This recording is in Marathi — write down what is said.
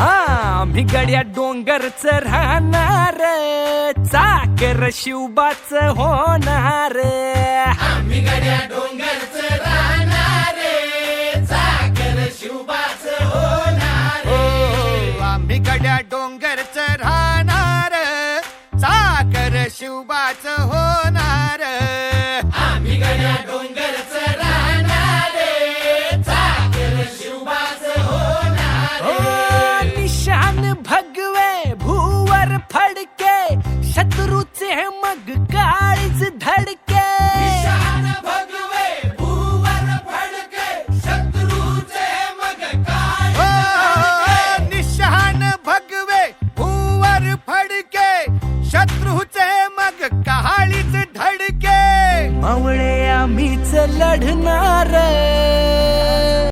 आम्ही गड्या डोंगरच राहणार चाकर शिवबाच होणार. आम्ही गड्या डोंगरच राहणार चाकर शिवबाच होणार. हो आम्ही गड्या डोंगरच राहणार साकर शिवबाच हो निशान भगवे भूवर फडके शत्रूचे मग काळीज धडके. निशान शत्रूचे मग काळीज धडके. मावळे आम्हीच लढणार